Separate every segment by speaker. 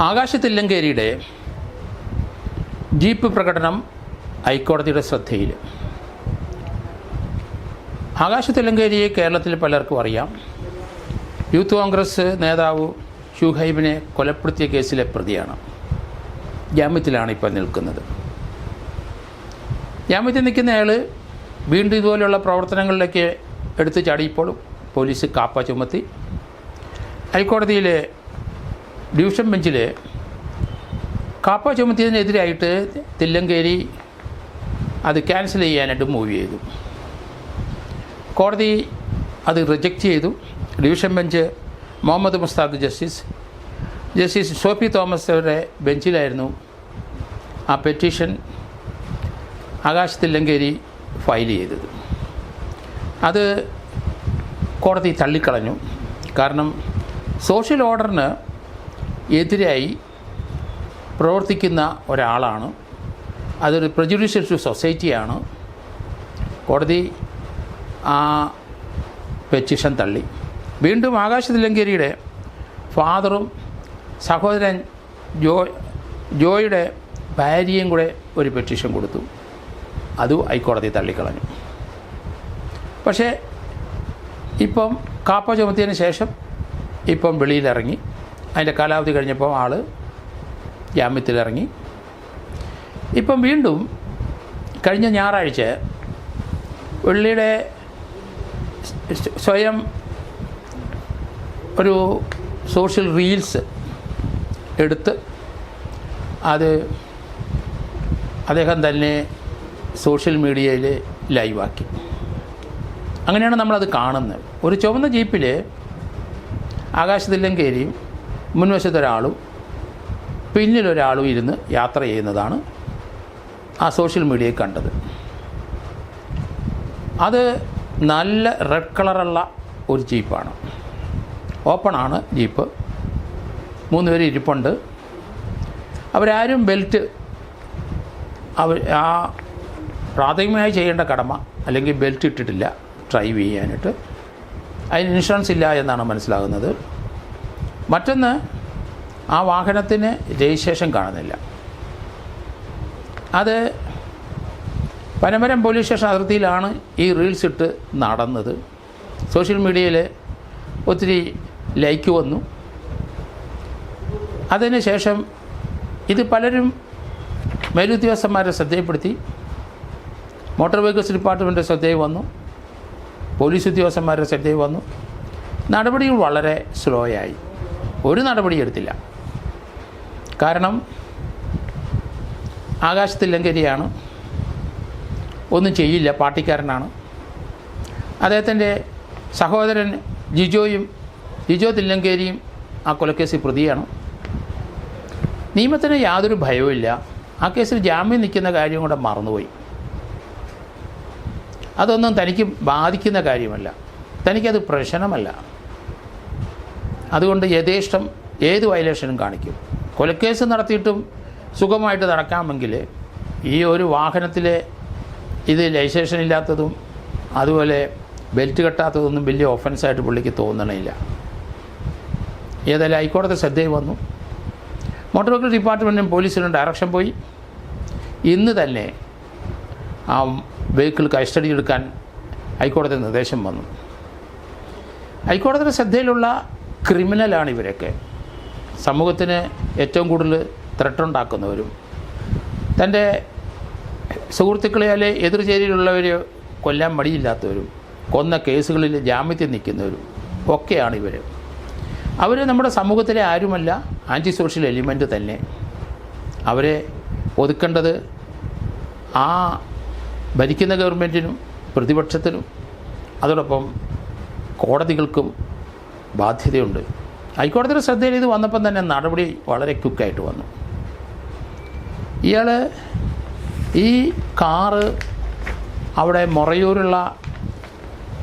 Speaker 1: ആകാശ തില്ലങ്കേരിയുടെ ജീപ്പ് പ്രകടനം ഹൈക്കോടതിയുടെ ശ്രദ്ധയിൽ. ആകാശ തില്ലങ്കേരിയെ കേരളത്തിൽ പലർക്കും അറിയാം. യൂത്ത് കോൺഗ്രസ് നേതാവ് ഷുഹൈബിനെ കൊലപ്പെടുത്തിയ കേസിലെ പ്രതിയാണ്. ജാമ്യത്തിലാണ് ഇപ്പോൾ നിൽക്കുന്നത്. ജാമ്യത്തിൽ നിൽക്കുന്ന അയാൾ വീണ്ടും ഇതുപോലെയുള്ള പ്രവർത്തനങ്ങളിലേക്ക് എടുത്തു ചാടിയപ്പോൾ പോലീസ് കാപ്പ ചുമത്തി. ഹൈക്കോടതിയിലെ ഡിവിഷൻ ബെഞ്ചിൽ കാപ്പ ചുമത്തിയതിനെതിരായിട്ട് തില്ലങ്കേരി അത് ക്യാൻസൽ ചെയ്യാനായിട്ട് മൂവ് ചെയ്തു. കോടതി അത് റിജക്റ്റ് ചെയ്തു. Division bench Muhammad Mushtaq justice justice Sophy Thomas അവരുടെ ബെഞ്ചിലായിരുന്നു ആ പെറ്റീഷൻ ആകാശ് തില്ലങ്കേരി ഫയൽ ചെയ്തത്. അത് കോടതി തള്ളിക്കളഞ്ഞു. കാരണം സോഷ്യൽ ഓർഡറിന് എതിരായി പ്രവർത്തിക്കുന്ന ഒരാളാണ്. അതൊരു പ്രജുഡീഷ്യൽ ടു സൊസൈറ്റിയാണ് കോടതി ആ പെറ്റിഷൻ തള്ളി. വീണ്ടും ആകാശ തില്ലങ്കേരിയുടെ ഫാദറും സഹോദരൻ ജോ ജോയുടെ ഭാര്യയും കൂടെ ഒരു പെറ്റിഷൻ കൊടുത്തു. അതും ഹൈക്കോടതി തള്ളിക്കളഞ്ഞു. പക്ഷേ ഇപ്പം കാപ്പ ചുമത്തിയതിന് ശേഷം ഇപ്പം വെളിയിലിറങ്ങി. അതിന്റെ കാലാവധി കഴിഞ്ഞപ്പോൾ ആൾ ജാമ്യത്തിലിറങ്ങി. ഇപ്പം വീണ്ടും കഴിഞ്ഞ ഞായറാഴ്ച വെള്ളിയുടെ സ്വയം ഒരു സോഷ്യൽ റീൽസ് എടുത്ത് അത് അദ്ദേഹം തന്നെ സോഷ്യൽ മീഡിയയിൽ ലൈവാക്കി. അങ്ങനെയാണ് നമ്മളത് കാണുന്നത്. ഒരു ചുവന്ന ജീപ്പിൽ ആകാശത്തിലും കയറിയും മുൻവശത്തൊരാളും പിന്നിലൊരാളും ഇരുന്ന് യാത്ര ചെയ്യുന്നതാണ് ആ സോഷ്യൽ മീഡിയയിൽ കണ്ടത്. അത് നല്ല റെഡ് കളറുള്ള ഒരു ജീപ്പാണ്. ഓപ്പണാണ് ജീപ്പ്. മൂന്ന് പേര് ഇരിപ്പുണ്ട്. അവരാരും ബെൽറ്റ് അവർ ആ പ്രാഥമികമായി ചെയ്യേണ്ട കടമ അല്ലെങ്കിൽ ബെൽറ്റ് ഇട്ടിട്ടില്ല ഡ്രൈവ് ചെയ്യാനായിട്ട്. അതിന് ഇൻഷുറൻസ് ഇല്ല എന്നാണ് മനസ്സിലാകുന്നത്. മറ്റൊന്ന് ആ വാഹനത്തിന് രജിസ്ട്രേഷൻ കാണുന്നില്ല. അത് പനമരം പോലീസ് സ്റ്റേഷൻ അതിർത്തിയിലാണ് ഈ റീൽസ് ഇട്ട് നടന്നത്. സോഷ്യൽ മീഡിയയിൽ ഒത്തിരി ലൈക്ക് വന്നു. അതിന് ശേഷം ഇത് പലരും മേലുദ്യോഗസ്ഥന്മാരെ ശ്രദ്ധയിൽപ്പെടുത്തി. മോട്ടോർ വെഹിക്കിൾസ് ഡിപ്പാർട്ട്മെന്റ് ശ്രദ്ധയിൽ വന്നു. പോലീസ് ഉദ്യോഗസ്ഥന്മാരുടെ ശ്രദ്ധയിൽ വന്നു. നടപടികൾ വളരെ സ്ലോ ആയി. ഒരു നടപടിയെടുത്തില്ല കാരണം ആകാശത്തിൽ ലങ്കരിയാണ്. ഒന്നും ചെയ്യില്ല പാർട്ടിക്കാരനാണ്. അദ്ദേഹത്തിന്റെ സഹോദരൻ ജിജോയും ജിജോ തില്ലങ്കേരിയും ആ കൊലക്കേസിൽ പ്രതിയാണ്. നിയമത്തിന് യാതൊരു ഭയവുമില്ല ആ കേസിൽ ജാമ്യം നിൽക്കുന്ന കാര്യം കൂടെ മറന്നുപോയി. അതൊന്നും തനിക്ക് ബാധിക്കുന്ന കാര്യമല്ല. തനിക്കത് പ്രശ്നമല്ല. അതുകൊണ്ട് യഥേഷ്ടം ഏത് വയലേഷനും കാണിക്കും. കൊലക്കേസ് നടത്തിയിട്ടും സുഖമായിട്ട് നടക്കാമെങ്കിൽ ഈ ഒരു വാഹനത്തിലെ ഇത് ലൈസേഷൻ ഇല്ലാത്തതും അതുപോലെ ബെൽറ്റ് കെട്ടാത്തതൊന്നും വലിയ ഒഫൻസായിട്ട് പുള്ളിക്ക് തോന്നണില്ല. ഏതായാലും ഹൈക്കോടതി ശ്രദ്ധയിൽ വന്നു. മോട്ടോർ വെഹിക്കിൾ ഡിപ്പാർട്ട്മെന്റും പോലീസിനും ഡയറക്ഷൻ പോയി. ഇന്ന് തന്നെ ആ വെഹിക്കിൾ കസ്റ്റഡി എടുക്കാൻ ഹൈക്കോടതി നിർദ്ദേശം വന്നു. ഹൈക്കോടതിയുടെ ശ്രദ്ധയിലുള്ള ക്രിമിനലാണ് ഇവരൊക്കെ. സമൂഹത്തിന് ഏറ്റവും കൂടുതൽ ത്രട്ടുണ്ടാക്കുന്നവരും. തന്റെ സുഹൃത്തുക്കളെയാലെ എതിർചേരിയിലുള്ളവരെ കൊല്ലാൻ മടിയില്ലാത്തവരും കൊന്ന കേസുകളിൽ ജാമ്യത്തിൽ നിൽക്കുന്നവരും ഒക്കെയാണ് ഇവർ അവർ നമ്മുടെ സമൂഹത്തിലെ ആരുമല്ല ആന്റി സോഷ്യൽ എലിമെന്റ് തന്നെ. അവരെ ഒതുക്കേണ്ടത് ആ ഭരിക്കുന്ന ഗവൺമെന്റിനും പ്രതിപക്ഷത്തിനും അതോടൊപ്പം കോടതികൾക്കും ബാധ്യതയുണ്ട്. ഹൈക്കോടതിയുടെ ശ്രദ്ധയിൽ ഇത് വന്നപ്പം തന്നെ നടപടി വളരെ ക്വിക്കായിട്ട് വന്നു. ഇയാൾ ഈ കാറ് അവിടെ മുറയൂരുള്ള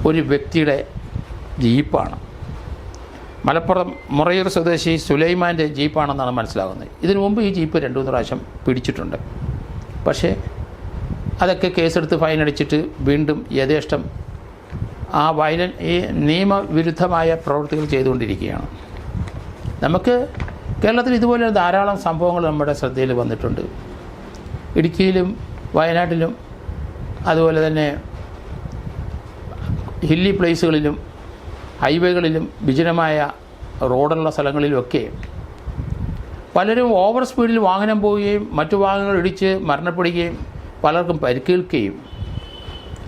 Speaker 1: ഒരു വ്യക്തിയുടെ ജീപ്പാണ്. മലപ്പുറം മുറയൂർ സ്വദേശി സുലൈമാന്റെ ജീപ്പാണെന്നാണ് മനസ്സിലാകുന്നത്. ഇതിനു മുമ്പ് ഈ ജീപ്പ് രണ്ടു മൂന്ന് പ്രാവശ്യം പിടിച്ചിട്ടുണ്ട്. പക്ഷേ അതൊക്കെ കേസെടുത്ത് ഫൈൻ അടിച്ചിട്ട് വീണ്ടും യഥേഷ്ടം ആ വയലൻ ഈ നിയമവിരുദ്ധമായ പ്രവൃത്തികൾ ചെയ്തുകൊണ്ടിരിക്കുകയാണ്. നമുക്ക് കേരളത്തിൽ ഇതുപോലെ ധാരാളം സംഭവങ്ങൾ നമ്മുടെ ശ്രദ്ധയിൽ വന്നിട്ടുണ്ട്. ഇടുക്കിയിലും വയനാട്ടിലും അതുപോലെ തന്നെ ഹില്ലി പ്ലേസുകളിലും ഹൈവേകളിലും വിജനമായ റോഡുള്ള സ്ഥലങ്ങളിലുമൊക്കെ പലരും ഓവർ സ്പീഡിൽ വാഹനം പോവുകയും മറ്റു വാഹനങ്ങൾ ഇടിച്ച് മരണപ്പെടുകയും പലർക്കും പരിക്കേൽക്കുകയും.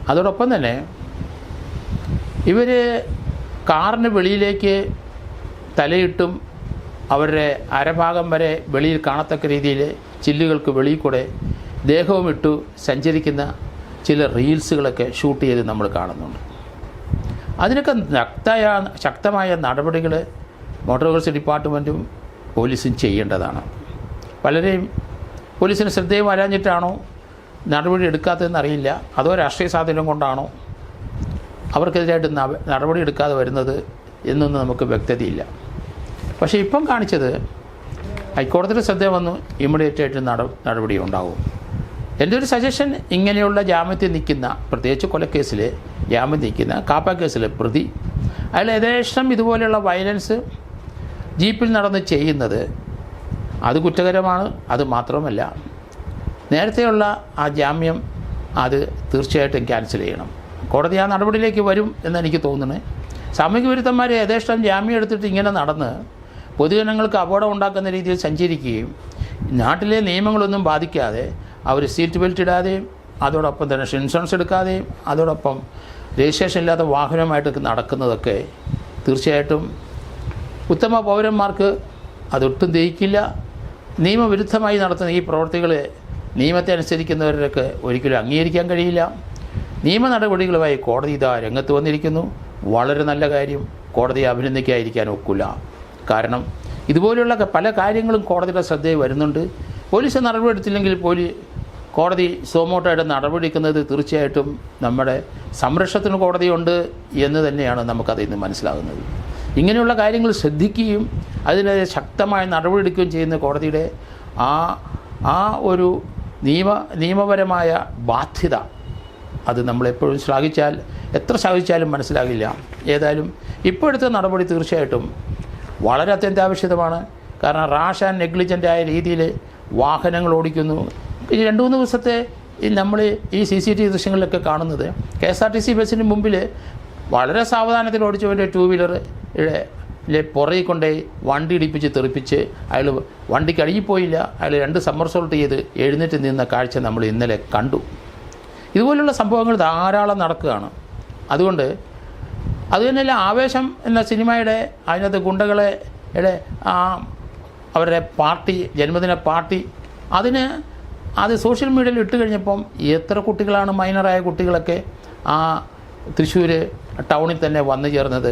Speaker 1: അതോടൊപ്പം തന്നെ ഇവർ കാറിന് വെളിയിലേക്ക് തലയിട്ടും അവരുടെ അരഭാഗം വരെ വെളിയിൽ കാണത്തക്ക രീതിയിൽ ചില്ലുകൾക്ക് വെളിയിൽ കൂടെ ദേഹവും ഇട്ടു സഞ്ചരിക്കുന്ന ചില റീൽസുകളൊക്കെ ഷൂട്ട് ചെയ്ത് നമ്മൾ കാണുന്നുണ്ട്. അതിനൊക്കെ ശക്തമായ ശക്തമായ നടപടികൾ മോട്ടോർ വെഹിക്കിൾസ് ഡിപ്പാർട്ട്മെന്റും പോലീസും ചെയ്യേണ്ടതാണ്. പലരെയും പോലീസിന് ശ്രദ്ധയും വരാഞ്ഞിട്ടാണോ നടപടി എടുക്കാത്തതെന്ന് അറിയില്ല. അതോ രാഷ്ട്രീയ സ്വാധീനം കൊണ്ടാണോ? അവർക്കെതിരായിട്ട് നടപടി എടുക്കാതെ വരുന്നത് എന്നൊന്നും നമുക്ക് വ്യക്തതയില്ല. പക്ഷേ ഇപ്പം കാണിച്ചത് ഹൈക്കോടതിയുടെ ശ്രദ്ധ വന്നു ഇമ്മീഡിയറ്റ് ആയിട്ട് നട നടപടി ഉണ്ടാവും. എന്റെ ഒരു സജഷൻ ഇങ്ങനെയുള്ള ജാമ്യത്തിൽ നിൽക്കുന്ന പ്രത്യേകിച്ച് കൊലക്കേസിൽ ജാമ്യം നിൽക്കുന്ന കാപ്പ കേസിലെ പ്രതി അയാൾ യഥേഷ്ടം ഇതുപോലെയുള്ള വയലൻസ് ജീപ്പിൽ നടന്ന് ചെയ്യുന്നത് അത് കുറ്റകരമാണ് അത് മാത്രമല്ല നേരത്തെയുള്ള ആ ജാമ്യം അത് തീർച്ചയായിട്ടും ക്യാൻസൽ ചെയ്യണം. കോടതി ആ നടപടിയിലേക്ക് വരും എന്നെനിക്ക് തോന്നുന്നത് സാമൂഹ്യ വിരുദ്ധന്മാർ യഥേഷ്ടം ജാമ്യം എടുത്തിട്ട് ഇങ്ങനെ നടന്ന് പൊതുജനങ്ങൾക്ക് അപകടം ഉണ്ടാക്കുന്ന രീതിയിൽ സഞ്ചരിക്കുകയും നാട്ടിലെ നിയമങ്ങളൊന്നും ബാധിക്കാതെ അവർ സീറ്റ് ബെൽറ്റ് ഇടാതെയും അതോടൊപ്പം തന്നെ ഇൻഷുറൻസ് എടുക്കാതെയും അതോടൊപ്പം രജിസ്ട്രേഷൻ ഇല്ലാത്ത വാഹനമായിട്ട് നടക്കുന്നതൊക്കെ തീർച്ചയായിട്ടും ഉത്തമ പൗരന്മാർക്ക് അതൊട്ടും ദഹിക്കില്ല. നിയമവിരുദ്ധമായി നടത്തുന്ന ഈ പ്രവർത്തികൾ നിയമത്തെ അനുസരിക്കുന്നവരൊക്കെ ഒരിക്കലും അംഗീകരിക്കാൻ കഴിയില്ല. നിയമ നടപടികളുമായി കോടതി ഇതാ രംഗത്ത് വന്നിരിക്കുന്നു. വളരെ നല്ല കാര്യം. കോടതിയെ അഭിനന്ദിക്കാതിരിക്കാൻ ഒക്കില്ല. കാരണം ഇതുപോലെയുള്ള പല കാര്യങ്ങളും കോടതിയുടെ ശ്രദ്ധയിൽ വരുന്നുണ്ട്. പോലീസ് നടപടിയെടുത്തില്ലെങ്കിൽ പോലീ കോടതി സോമോട്ടായിട്ട് നടപടിയെടുക്കുന്നത് തീർച്ചയായിട്ടും നമ്മുടെ സംരക്ഷണത്തിന് കോടതിയുണ്ട് എന്ന് തന്നെയാണ് നമുക്കതിൽ നിന്ന് മനസ്സിലാകുന്നത്. ഇങ്ങനെയുള്ള കാര്യങ്ങൾ ശ്രദ്ധിക്കുകയും അതിനെതിരെ ശക്തമായ നടപടിയെടുക്കുകയും ചെയ്യുന്ന കോടതിയുടെ ആ ആ ഒരു നിയമ നിയമപരമായ ബാധ്യത അത് നമ്മളെപ്പോഴും ശ്ലാഘിച്ചാൽ എത്ര ശ്ലാഘിച്ചാലും മനസ്സിലാകില്ല. ഏതായാലും ഇപ്പോഴത്തെ നടപടി തീർച്ചയായിട്ടും വളരെ അത്യന്താപേക്ഷിതമാണ്. കാരണം റാഷ് ആൻഡ് നെഗ്ലിജന്റ് ആയ രീതിയിൽ വാഹനങ്ങൾ ഓടിക്കുന്നു. ഈ രണ്ട് മൂന്ന് ദിവസത്തെ നമ്മൾ ഈ സി സി ടി വി ദൃശ്യങ്ങളിലൊക്കെ കാണുന്നത് K S R T C ബസ്സിന് മുമ്പിൽ വളരെ സാവധാനത്തിൽ ഓടിച്ചവന്റെ ടൂ വീലർ പുറകിൽ കൊണ്ടുപോയി വണ്ടി ഇടിപ്പിച്ച് തെറിപ്പിച്ച് അയാൾ വണ്ടിക്ക് അഴുകിപ്പോയില്ല അയാൾ രണ്ട് സമ്മർസോൾട്ട് ചെയ്ത് എഴുന്നേറ്റ് നിന്ന കാഴ്ച നമ്മൾ ഇന്നലെ കണ്ടു. ഇതുപോലുള്ള സംഭവങ്ങൾ ധാരാളം നടക്കുകയാണ്. അതുകൊണ്ട് അത് തന്നെയല്ല ആവേശം എന്ന സിനിമയുടെ അതിനകത്ത് ഗുണ്ടകളെ ആ അവരുടെ പാർട്ടി ജന്മദിന പാർട്ടി അതിന് അത് സോഷ്യൽ മീഡിയയിൽ ഇട്ട് കഴിഞ്ഞപ്പം എത്ര കുട്ടികളാണ് മൈനറായ കുട്ടികളൊക്കെ ആ തൃശ്ശൂർ ടൗണിൽ തന്നെ വന്നു ചേർന്നത്.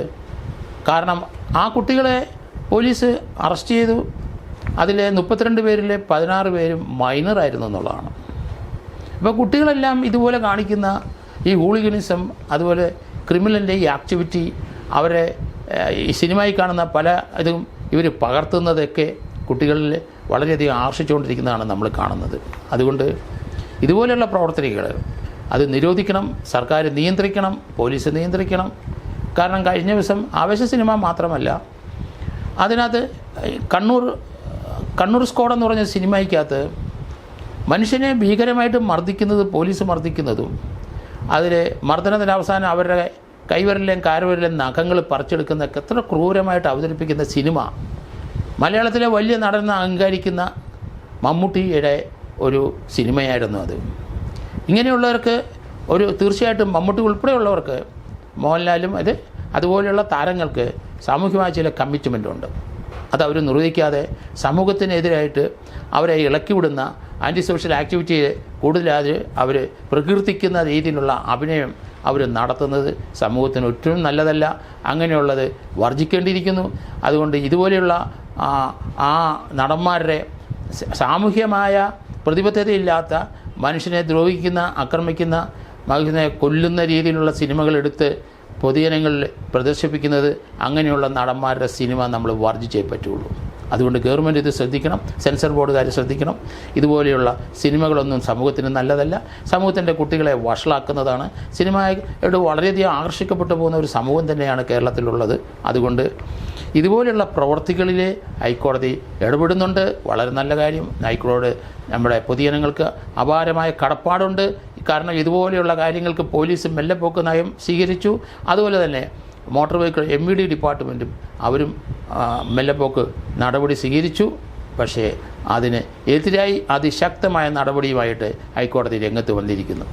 Speaker 1: കാരണം ആ കുട്ടികളെ പോലീസ് അറസ്റ്റ് ചെയ്തു. അതിലെ മുപ്പത്തിരണ്ട് പേരിലെ പതിനാറ് പേരും മൈനറായിരുന്നു എന്നുള്ളതാണ്. അപ്പോൾ കുട്ടികളെല്ലാം ഇതുപോലെ കാണിക്കുന്ന ഈ ഹൂളിഗനിസം അതുപോലെ ക്രിമിനലിന്റെ ഈ ആക്ടിവിറ്റി അവരെ ഈ സിനിമയിൽ കാണുന്ന പല ഇതും ഇവർ പകർത്തുന്നതൊക്കെ കുട്ടികളിൽ വളരെയധികം ആകർഷിച്ചുകൊണ്ടിരിക്കുന്നതാണ് നമ്മൾ കാണുന്നത്. അതുകൊണ്ട് ഇതുപോലെയുള്ള പ്രവർത്തനങ്ങൾ അത് നിരോധിക്കണം സർക്കാർ നിയന്ത്രിക്കണം പോലീസ് നിയന്ത്രിക്കണം. കാരണം കഴിഞ്ഞ ദിവസം ആവേശ സിനിമ മാത്രമല്ല അതിനകത്ത് കണ്ണൂർ കണ്ണൂർ സ്ക്വാഡ് എന്ന് പറഞ്ഞ സിനിമയ്ക്കകത്ത് മനുഷ്യനെ ഭീകരമായിട്ട് മർദ്ദിക്കുന്നത് പോലീസ് മർദ്ദിക്കുന്നതും. അതിൽ മർദ്ദനത്തിന് അവസാനം അവരുടെ കൈവരലിലെയും കാൽവിരലിലെയും നഖങ്ങൾ പറിച്ചെടുക്കുന്നതൊക്കെ എത്ര ക്രൂരമായിട്ട് അവതരിപ്പിക്കുന്ന സിനിമ. മലയാളത്തിലെ വലിയ നടന്ന് അഹങ്കരിക്കുന്ന മമ്മൂട്ടിയുടെ ഒരു സിനിമയായിരുന്നു അത്. ഇങ്ങനെയുള്ളവർക്ക് ഒരു തീർച്ചയായിട്ടും മമ്മൂട്ടി ഉൾപ്പെടെയുള്ളവർക്ക് മോഹൻലാലും അത് അതുപോലെയുള്ള താരങ്ങൾക്ക് സാമൂഹ്യമായ ചില കമ്മിറ്റ്മെന്റ് ഉണ്ട്. അത് അവർ നിർവഹിക്കാതെ സമൂഹത്തിനെതിരായിട്ട് അവരെ ഇളക്കി വിടുന്ന ആന്റി സോഷ്യൽ ആക്ടിവിറ്റിയെ കൂടുതലാത് അവർ പ്രകീർത്തിക്കുന്ന രീതിയിലുള്ള അഭിനയം അവർ നടത്തുന്നത് സമൂഹത്തിന് ഒട്ടും നല്ലതല്ല. അങ്ങനെയുള്ളത് വർജിക്കേണ്ടിയിരിക്കുന്നു. അതുകൊണ്ട് ഇതുപോലെയുള്ള ആ നടന്മാരുടെ സാമൂഹ്യമായ പ്രതിബദ്ധതയില്ലാത്ത മനുഷ്യനെ ദ്രോഹിക്കുന്ന ആക്രമിക്കുന്ന മനുഷ്യനെ കൊല്ലുന്ന രീതിയിലുള്ള സിനിമകൾ എടുത്ത് പൊതുജനങ്ങളിൽ പ്രദർശിപ്പിക്കുന്നത് അങ്ങനെയുള്ള നടന്മാരുടെ സിനിമ നമ്മൾ വർജിച്ചേ പറ്റുള്ളൂ. അതുകൊണ്ട് ഗവൺമെന്റ് ഇത് ശ്രദ്ധിക്കണം സെൻസർ ബോർഡുകാർ ശ്രദ്ധിക്കണം. ഇതുപോലെയുള്ള സിനിമകളൊന്നും സമൂഹത്തിന് നല്ലതല്ല. സമൂഹത്തിന്റെ കുട്ടികളെ വഷളാക്കുന്നതാണ്. സിനിമയോട് വളരെയധികം ആകർഷിക്കപ്പെട്ടു പോകുന്ന ഒരു സമൂഹം തന്നെയാണ് കേരളത്തിലുള്ളത്. അതുകൊണ്ട് ഇതുപോലെയുള്ള പ്രവർത്തികളിൽ ഹൈക്കോടതി ഇടപെടുന്നുണ്ട്. വളരെ നല്ല കാര്യം. ഹൈക്കോടതി നമ്മുടെ പൊതുജനങ്ങൾക്ക് അപാരമായ കടപ്പാടുണ്ട്. കാരണം ഇതുപോലെയുള്ള കാര്യങ്ങൾക്ക് പോലീസ് മെല്ലെപ്പോക്ക് നയം സ്വീകരിച്ചു. അതുപോലെ തന്നെ motor vehicle M E D ഡിപ്പാർട്ട്മെന്റും അവരും മെല്ലപ്പോക്ക് നടപടി സ്വീകരിച്ചു. പക്ഷേ അതിന് എതിരായി അതിശക്തമായ നടപടിയുമായിട്ട് ഹൈക്കോടതി രംഗത്ത് വന്നിരിക്കുന്നു.